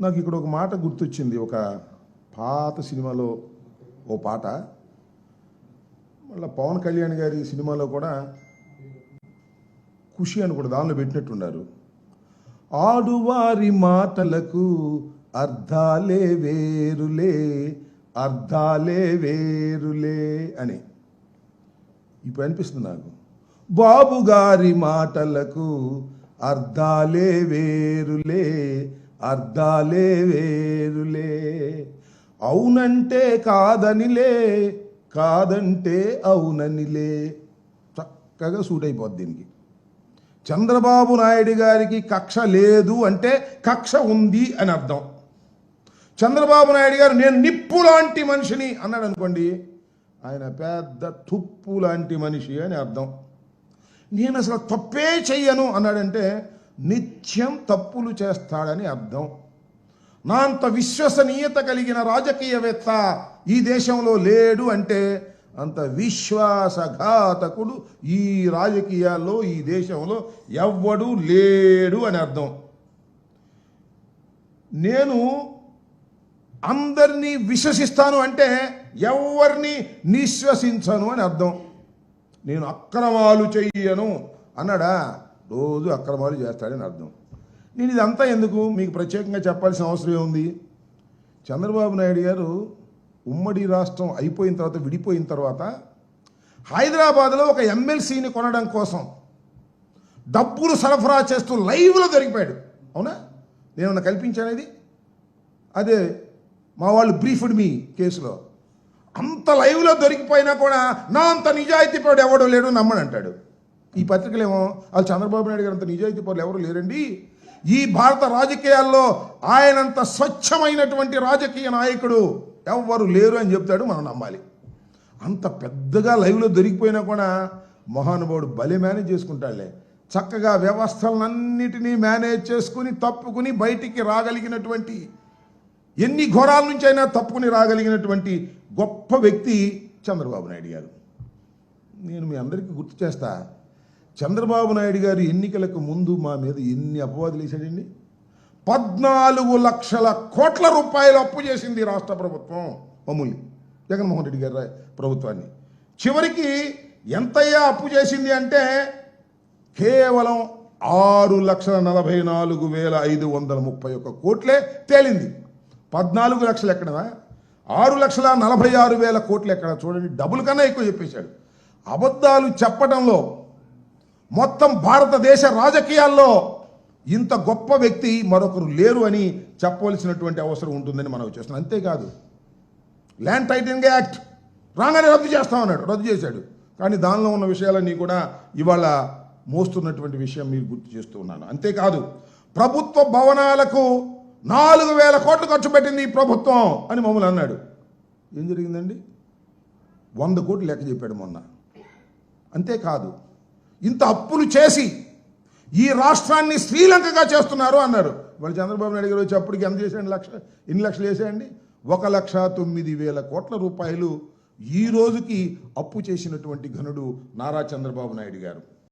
నాకు ఇక్కడ ఒక మాట గుర్తొచ్చింది. ఒక పాత సినిమాలో ఓ పాట. మళ్ళీ పవన్ కళ్యాణ్ గారి సినిమాలో కూడా ఖుషి అని కూడా దానిలో పెట్టినట్టున్నారు. ఆడువారి మాటలకు అర్థాలే వేరులే అర్థాలే వేరులే అని. ఇప్పుడు అనిపిస్తుంది నాకు. బాబు గారి మాటలకు అర్థాలే వేరులే అర్థాలే వేరులే. అవునంటే కాదనిలే కాదంటే అవుననిలే. చక్కగా సూట్ అయిపోద్ది దీనికి. చంద్రబాబు నాయుడు గారికి కక్ష లేదు అంటే కక్ష ఉంది అని అర్థం. చంద్రబాబు నాయుడు గారు నేను నిప్పు లాంటి మనిషిని అన్నాడు అనుకోండి ఆయన పెద్ద తుప్పు లాంటి మనిషి అని అర్థం. నేను అసలు తప్పే చెయ్యను అన్నాడంటే నిత్యం తప్పులు చేస్తాడని అర్థం. నా అంత విశ్వసనీయత కలిగిన రాజకీయవేత్త ఈ దేశంలో లేడు అంటే అంత విశ్వాసఘాతకుడు ఈ రాజకీయాల్లో ఈ దేశంలో ఎవ్వడు లేడు అని అర్థం. నేను అందరినీ విశ్వసిస్తాను అంటే ఎవరిని నిశ్వసించను అని అర్థం. నేను అక్రమాలు చెయ్యను అన్నాడా? రోజు అక్రమాలు చేస్తాడని అర్థం. నేను ఇదంతా ఎందుకు? మీకు ప్రత్యేకంగా చెప్పాల్సిన అవసరం ఏముంది? చంద్రబాబు నాయుడు గారు ఉమ్మడి రాష్ట్రం అయిపోయిన తర్వాత విడిపోయిన తర్వాత హైదరాబాద్లో ఒక ఎమ్మెల్సీని కొనడం కోసం డబ్బులు సరఫరా చేస్తూ లైవ్లో దొరికిపోయాడు. అవునా? నేనన్నా కల్పించానేది అదే మా వాళ్ళు బ్రీఫ్డ్ మీ కేసులో. అంత లైవ్లో దొరికిపోయినా కూడా నా అంత నిజాయితీ పరుడు ఎవడో లేడు నమ్మని అంటాడు ఈ పత్రికలేమో వాళ్ళు చంద్రబాబు నాయుడు గారు అంత నిజాయితీ పౌరులు ఎవరు లేరండి? ఈ భారత రాజకీయాల్లో ఆయనంత స్వచ్ఛమైనటువంటి రాజకీయ నాయకుడు ఎవ్వరు లేరు అని చెప్తాడు మనం నమ్మాలి. అంత పెద్దగా లైవ్లో దొరికిపోయినా కూడా మహానుభావుడు భలే మేనేజ్ చేసుకుంటాడులే. చక్కగా వ్యవస్థలన్నిటినీ మేనేజ్ చేసుకుని తప్పుకుని బయటికి రాగలిగినటువంటి ఎన్ని ఘోరాల నుంచి అయినా తప్పుకుని రాగలిగినటువంటి గొప్ప వ్యక్తి చంద్రబాబు నాయుడు గారు. నేను మీ అందరికీ గుర్తు చేస్తా చంద్రబాబు నాయుడు గారు ఎన్నికలకు ముందు మా మీద ఎన్ని అపవాదులు వేశాడండి? పద్నాలుగు లక్షల కోట్ల రూపాయలు అప్పు చేసింది రాష్ట్ర ప్రభుత్వం మమ్మల్ని. జగన్మోహన్ రెడ్డి గారి ప్రభుత్వాన్ని. చివరికి ఎంతయ్యా అప్పు చేసింది అంటే కేవలం ఆరు లక్షల నలభై నాలుగు వేల ఐదు వందల ముప్పై ఒక్క కోట్లే తేలింది. పద్నాలుగు లక్షలు ఎక్కడదా ఆరు లక్షల నలభై ఆరు వేల కోట్లు ఎక్కడ? చూడండి డబుల్ కన్నా ఎక్కువ చెప్పేశాడు. అబద్ధాలు చెప్పడంలో మొత్తం భారతదేశ రాజకీయాల్లో ఇంత గొప్ప వ్యక్తి మరొకరు లేరు అని చెప్పవలసినటువంటి అవసరం ఉంటుందని మనం చేస్తున్నాం. అంతేకాదు ల్యాండ్ టైటింగ్ యాక్ట్ రాగానే రద్దు చేస్తామన్నాడు రద్దు చేశాడు. కానీ దానిలో ఉన్న విషయాలన్నీ కూడా ఇవాళ మోస్తున్నటువంటి విషయం మీరు గుర్తు చేస్తూ ఉన్నాను. అంతేకాదు ప్రభుత్వ భవనాలకు నాలుగు వేల కోట్లు ఖర్చు పెట్టింది ఈ ప్రభుత్వం అని మమ్మల్ని అన్నాడు. ఏం జరిగిందండి? వంద కోట్లు లెక్క చెప్పాడు మొన్న. అంతేకాదు ఇంత అప్పులు చేసి ఈ రాష్ట్రాన్ని శ్రీలంకగా చేస్తున్నారు అన్నారు. వాళ్ళు చంద్రబాబు నాయుడు గారు వచ్చి అప్పటికి ఎంత చేసేయండి లక్ష ఎన్ని లక్షలు వేసేయండి? ఒక లక్ష తొమ్మిది వేల కోట్ల రూపాయలు ఈ రోజుకి అప్పు చేసినటువంటి ఘనుడు నారా చంద్రబాబు నాయుడు గారు.